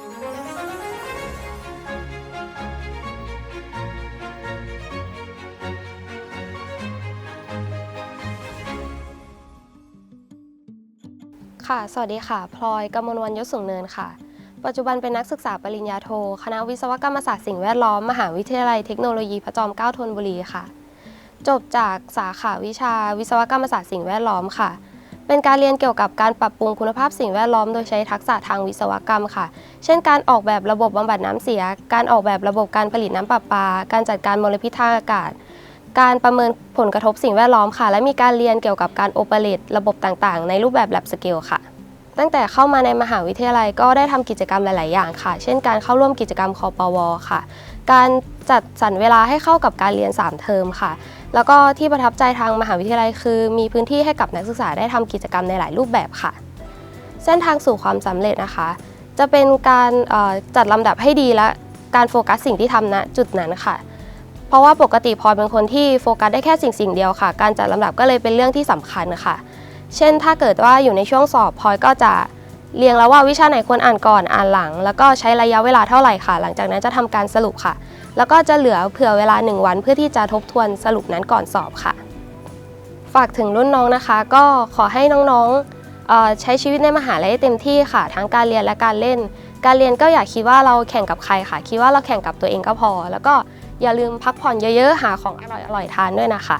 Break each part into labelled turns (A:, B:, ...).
A: ค่ะ สวัสดีค่ะ พลอยกำมลวรรยศสูงเนินค่ะ ปัจจุบันเป็นนักศึกษาปริญญาโท คณะวิศวกรรมศาสตร์สิ่งแวดล้อม มหาวิทยาลัยเทคโนโลยีพระจอมเกล้าธนบุรีค่ะ จบจากสาขาวิชาวิศวกรรมศาสตร์สิ่งแวดล้อมค่ะ เป็นการเรียนเกี่ยวกับการปรับปรุงคุณภาพสิ่งแวดล้อมโดยใช้ทักษะทางวิศวกรรมค่ะ เช่น การออกแบบระบบบำบัดน้ำเสีย การออกแบบระบบการผลิตน้ำประปา การจัดการมลพิษทางอากาศ การประเมินผลกระทบสิ่งแวดล้อมค่ะ และมีการเรียนเกี่ยวกับการโอเปเรตระบบต่างๆ ในรูปแบบ lab scale ค่ะตั้งแต่เข้ามาในมหาวิทยาลัยก็ได้ทำกิจกรรมหลาย ๆ อย่างค่ะ เช่น การเข้าร่วมกิจกรรมคอปวค่ะ การจัดสรรเวลาให้เข้ากับการเรียน 3 เทอมค่ะ แล้วก็ที่ประทับใจทางมหาวิทยาลัยคือ มีพื้นที่ให้กับนักศึกษาได้ทำกิจกรรมในหลายรูปแบบค่ะ เส้นทางสู่ความสำเร็จนะคะ จะเป็นการจัดลำดับให้ดีและการโฟกัสสิ่งที่ทำณจุดนั้นค่ะ เพราะว่าปกติพลอยเป็นคนที่โฟกัสได้แค่สิ่งสิ่งเดียวค่ะ การจัดลำดับก็เลยเป็นเรื่องที่สำคัญค่ะ เช่น ถ้าเกิดว่าอยู่ในช่วงสอบพลอยก็จะ เรียงแล้วว่าวิชาไหนควรอ่านก่อนอ่านหลัง แล้วก็ใช้ระยะเวลาเท่าไหร่ค่ะ หลังจากนั้นจะทำการสรุปค่ะ แล้วก็จะเหลือเผื่อเวลา 1 วันเพื่อที่จะทบทวนสรุปนั้นก่อนสอบค่ะ ฝากถึงรุ่นน้องนะคะ ก็ขอให้น้องๆใช้ชีวิตในมหาลัยให้เต็มที่ค่ะ ทั้งการเรียนและการเล่น การเรียนก็อย่าคิดว่าเราแข่งกับใครค่ะ คิดว่าเราแข่งกับตัวเองก็พอ แล้วก็อย่าลืมพักผ่อนเยอะๆหาของอร่อยๆทานด้วยนะคะ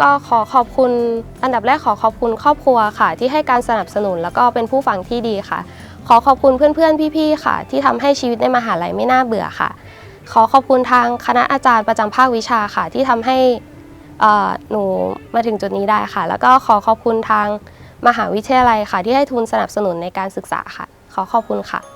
A: ก็ขอขอบคุณอันดับแรกขอขอบคุณครอบครัวค่ะ ที่ให้การสนับสนุนแล้วก็เป็นผู้ฟังที่ดีค่ะ ขอขอบคุณเพื่อนๆ พี่ๆค่ะ ที่ทำให้ชีวิตในมหาลัยไม่น่าเบื่อค่ะ ขอขอบคุณทางคณะอาจารย์ประจำภาควิชาค่ะ ที่ทำให้หนูมาถึงจุดนี้ได้ค่ะ แล้วก็ขอขอบคุณทางมหาวิทยาลัยค่ะ ที่ให้ทุนสนับสนุนในการศึกษาค่ะ ขอขอบคุณค่ะ